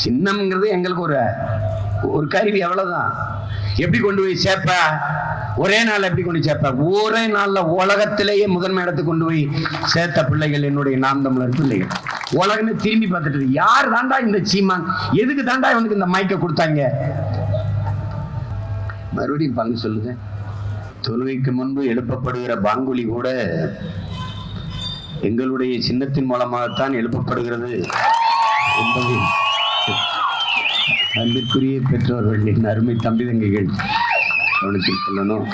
சின்னம்ங்கிறது எங்களுக்கு ஒரு ஒரு கருவி அவ்வளவுதான். எப்படி கொண்டு போய் சேர்ப்ப? ஒரே நாள் எப்படி கொண்டு சேர்ப்ப? ஒரே நாள்ல உலகத்திலேயே முதன்மை இடத்துக்கு கொண்டு போய் சேர்த்த பிள்ளைகள் என்னுடைய நாம் தமிழர் பிள்ளைகள். உலகமே திரும்பி பார்த்துட்டு யார் தாண்டா இந்த சீமான்? எதுக்கு தாண்டா இவனுக்கு இந்த மைக்க கொடுத்தாங்க? மறுபடியும் பங்கு சொல்லுங்க. தொழுகைக்கு முன்பு எழுப்பப்படுகிற பாங்குலி கூட எங்களுடைய சின்னத்தின் மூலமாகத்தான் எழுப்பப்படுகிறது என்பது அன்பிற்குரிய பெற்றோர்கள் என் அருமை தம்பி தங்கைகள் கவனத்தில் சொல்லணும்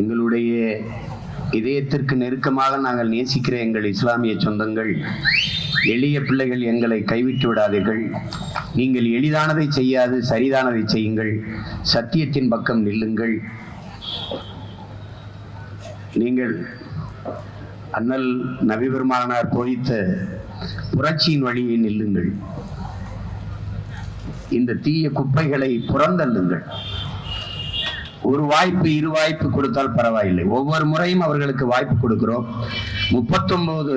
எங்களுடைய இதயத்திற்கு நெருக்கமாக நாங்கள் நேசிக்கிற எங்கள் இஸ்லாமிய சொந்தங்கள் எளிய பிள்ளைகள் எங்களை கைவிட்டு விடாதீர்கள். நீங்கள் எளிதானதை செய்யாது சரிதானதை செய்யுங்கள். சத்தியத்தின் பக்கம் நில்லுங்கள். நீங்கள் அண்ணல் நபிபெருமானார் போதித்த புரட்சியின் வழியை நில்லுங்கள். இந்த தீய குப்பைகளை புறந்தள்ளுங்கள். ஒரு வாய்ப்பு இரு வாய்ப்பு கொடுத்தால் பரவாயில்லை. ஒவ்வொரு முறையும் அவர்களுக்கு வாய்ப்பு கொடுக்கிறோம். முப்பத்தொன்பது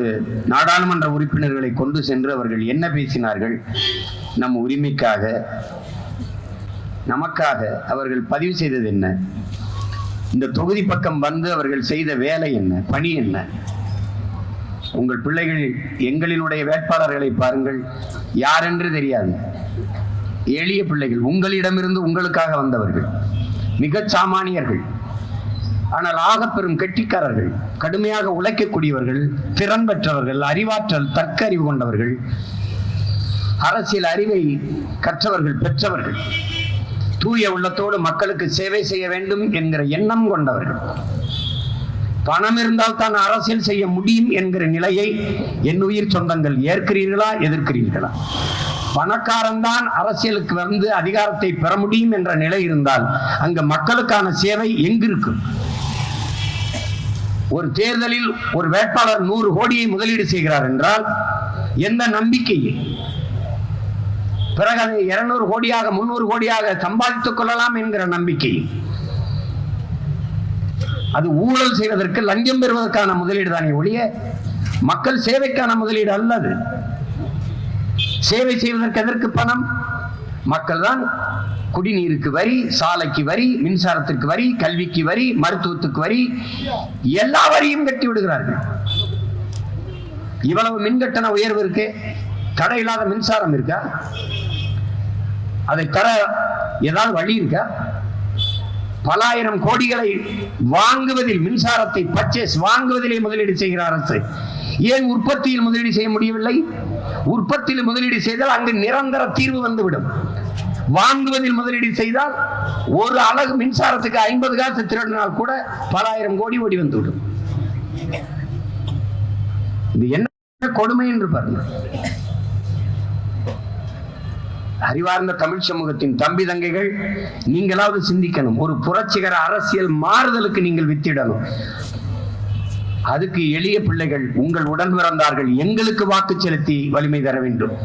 நாடாளுமன்ற உறுப்பினர்களை கொண்டு சென்று அவர்கள் என்ன பேசினார்கள்? நம் உரிமைக்காக நமக்காக அவர்கள் பதிவு செய்தது என்ன? இந்த தொகுதி பக்கம் வந்து அவர்கள் செய்த வேலை என்ன? பணி என்ன? உங்கள் பிள்ளைகள் எங்களினுடைய வேட்பாளர்களை பாருங்கள். யாரென்று தெரியாது. எளிய பிள்ளைகள் உங்களிடமிருந்து உங்களுக்காக வந்தவர்கள் மிக சாமானியர்கள் ஆனால் ஆகப்பெரும் கெட்டிக்காரர்கள் கடுமையாக உழைக்கக்கூடியவர்கள் திறன் பெற்றவர்கள் அறிவாற்றல் தர்க்க அறிவு கொண்டவர்கள் அரசியல் அறிவை கற்றவர்கள் பெற்றவர்கள் தூய உள்ளத்தோடு மக்களுக்கு சேவை செய்ய வேண்டும் என்கிற எண்ணம் கொண்டவர்கள். பணம் இருந்தால் தான் அரசியல் செய்ய முடியும் என்கிற நிலையை என் உயிர் சொந்தங்கள் ஏற்கிறீர்களா எதிர்க்கிறீர்களா? பணக்காரன் தான் அரசியலுக்கு வந்து அதிகாரத்தை பெற முடியும் என்ற நிலை இருந்தால் அங்க மக்களுக்கான சேவை எங்கிருக்கும்? ஒரு தேர்தலில் ஒரு வேட்பாளர் நூறு கோடியை முதலீடு செய்கிறார் என்றால் எந்த நம்பிக்கையில்? பிறகு அதை இருநூறு கோடியாக முன்னூறு கோடியாக சம்பாதித்துக் கொள்ளலாம் என்கிற நம்பிக்கை அது ஊழல் செய்வதற்கு லஞ்சம் பெறுவதற்கான முதலீடு தானே ஒழிய மக்கள் சேவைக்கான முதலீடு அல்லது சேவை செய்வதற்கு எதற்கு பணம்? மக்கள் தான் குடிநீருக்கு வரி சாலைக்கு வரி மின்சாரத்திற்கு வரி கல்விக்கு வரி மருத்துவத்துக்கு வரி எல்லா வரியும் கட்டி விடுகிறார்கள். இவ்வளவு மின்கட்டண உயர்வு இருக்கு. தடையில்லாத மின்சாரம் இருக்கா? அதை தர ஏதாவது வழி இருக்கா? பல ஆயிரம் கோடிகளை வாங்குவதில் மின்சாரத்தை பர்ச்சேஸ் வாங்குவதிலே முதலீடு செய்கிற அரசு. ஏன் உற்பத்தியில் முதலீடு செய்ய முடியவில்லை? உற்பத்தியில் முதலீடு செய்தால் அங்கு நிரந்தர தீர்வு வந்துவிடும். வாங்குவதில் முதலீடு செய்தால் ஒரு அழகு மின்சாரத்துக்கு ஐம்பது காசு திருடினால் கூட பல ஆயிரம் கோடி ஓடி வந்துவிடும். இது என்ன கொடுமை என்று பாருங்க. அறிவார்ந்த தமிழ் சமூகத்தின் தம்பி தங்கைகள் நீங்களாவது சிந்திக்கணும். ஒரு புரட்சிகர அரசியல் மாறுதலுக்கு நீங்கள் வித்திடணும். அதுக்கு எளிய பிள்ளைகள் உங்கள் உடன் பிறந்தார்கள். எங்களுக்கு வாக்கு செலுத்தி வலிமை தர வேண்டும்.